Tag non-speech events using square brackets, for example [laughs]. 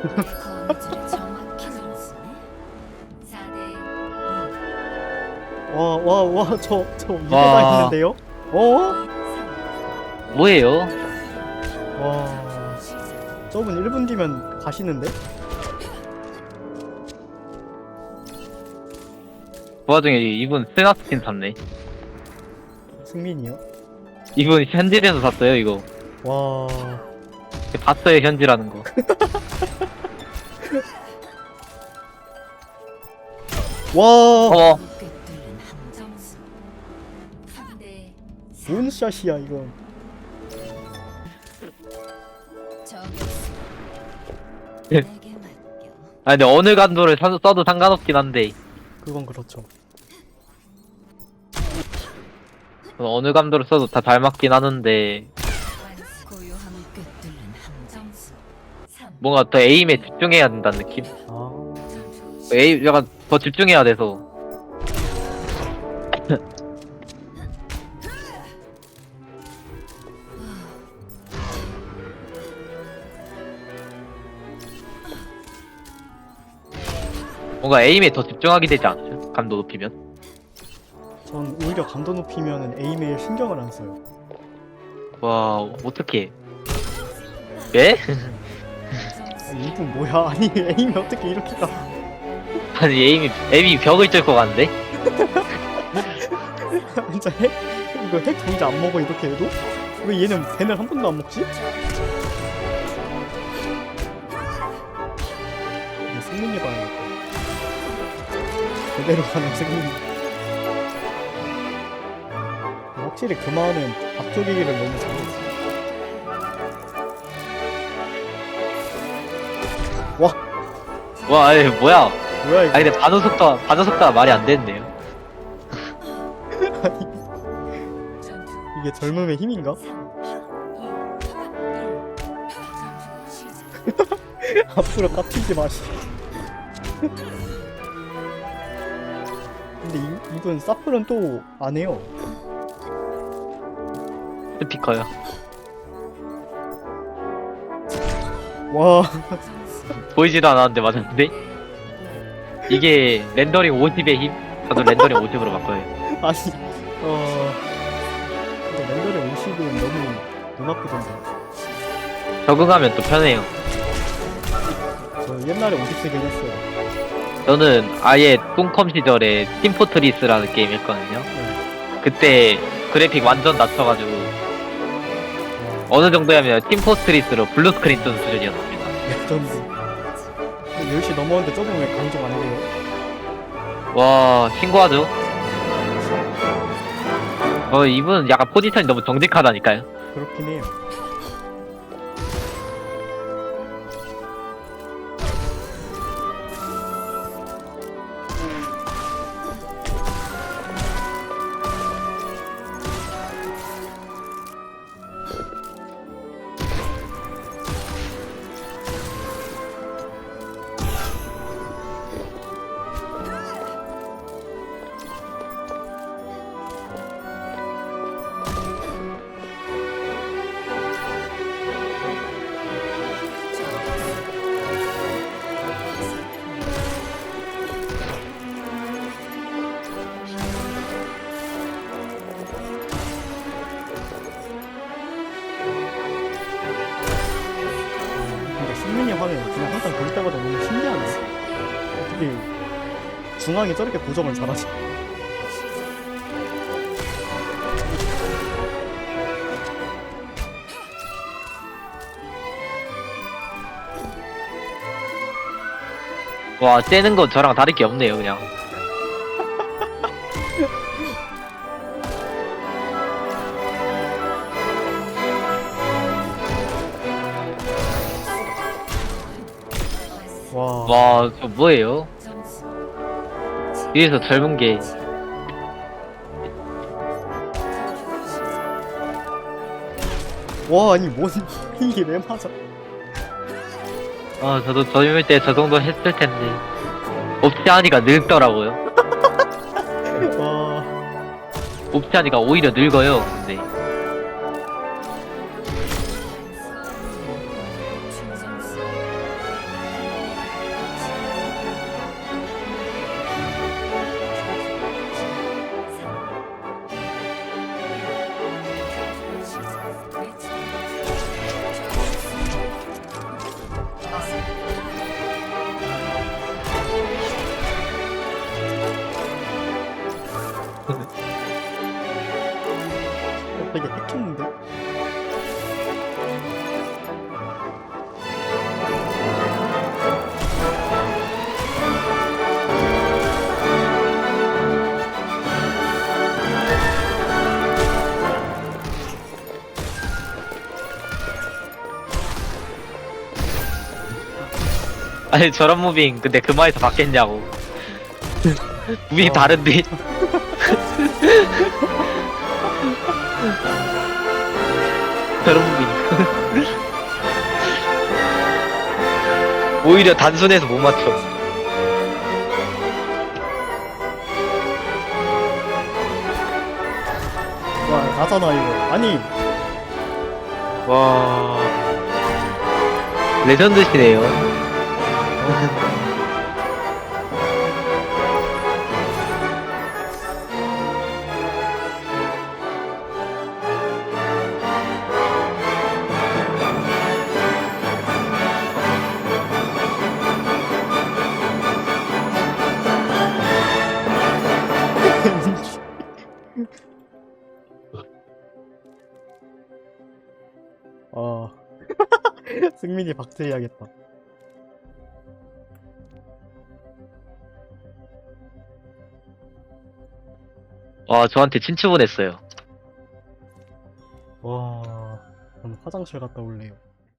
[laughs] 와, 와, 와, 저, 저 이게 와. 다 있는데요? 어? 3. 뭐예요? 와, 저분 1분 뒤면 가시는데? 그 와중에 이분 스나스킨 샀네. 승민이요? 이분 현질에서 샀어요, 이거. 와, 봤어요, 현질하는 거. 와, 어, 점수. 3대 뭔 샷이야 이건? 저격수. 예. 내게 맡겨. 아 근데 어느 간도를 사- 써도 상관없긴 한데 그건 그렇죠. 어느 감도를 써도 다잘 맞긴 하는데 뭔가 더 에임에 집중해야 된다는 느낌? 아, 에임 약간 더 집중해야 돼서 뭔가 에임에 더 집중하게 되지 않죠? 감도 높이면? 전 오히려 감도 높이면은 에임에 신경을 안 써요. 와 어떻게? 예? [laughs] 아니, 이분 뭐야? [laughs] 아니 에임이 어떻게 이렇게 가? 아니 에임이 에임이 벽을 뚫것 같은데? 진짜 핵 이거 핵 정지 안 먹어 이렇게 해도? 왜 얘는 벤을 한 번도 안 먹지? 이거 승민이 봐야겠다. 제대로 가는 승민이. 확실히 그 마을은 앞쪽이기를 너무 잘했어. 와 아이 뭐야? 뭐야 이거? 아니 근데 반응 속도 반응 속도가 말이 안 되는데요? [laughs] 이게 젊음의 힘인가? 3. 2. 1. 시작. 앞으로 깝치지 마시. 근데 이, 이분 사플은 또 안 해요. 스피커요. 와. [laughs] 보이지도 않았는데 맞았는데? 이게 렌더링 50의 힘? 저도 렌더링 50으로 바꿔요. [laughs] 아니, 어, 근데 렌더링 50은 너무 눈 아프던데. 적응하면 또 편해요. 저 옛날에 50 쓰긴 했어요. 저는 아예 뚱컴 시절에 팀포트리스라는 게임 했거든요. 네. 그때 그래픽 완전 낮춰가지고 와, 어느 정도냐면 팀포트리스로 블루스크린 뜨는 수준이었습니다. 레전드. 10시 넘었는데 저분 왜 강정 안 돼요? 와 신고하죠? 어 이분 약간 포지션이 너무 정직하다니까요. 그렇긴 해요. 그냥 항상 볼 때마다 너무 신기하네. 어떻게 중앙에 저렇게 고정을 잘하지? 와 째는 건 저랑 다를 게 없네요 그냥. [laughs] 와, 와저 뭐예요? 뒤에서 젊은 게 와 아니 뭔 이게 왜 맞아? 아, 저도 젊을 때 저 정도 했을 텐데. 없지 하니까 늙더라고요. [laughs] 와, 없지 하니까 오히려 늙어요, 근데. 아니 저런 무빙 근데 그마에서 받겠냐고. 무빙이 어. 다른데. [laughs] 저런 무빙. [laughs] 오히려 단순해서 못 맞춰. 와 나잖아 이거. 아니. 와. 레전드시네요 아 [laughs] 승민이 박제해야겠다 와 저한테 친추 보냈어요. 와 화장실 갔다 올래요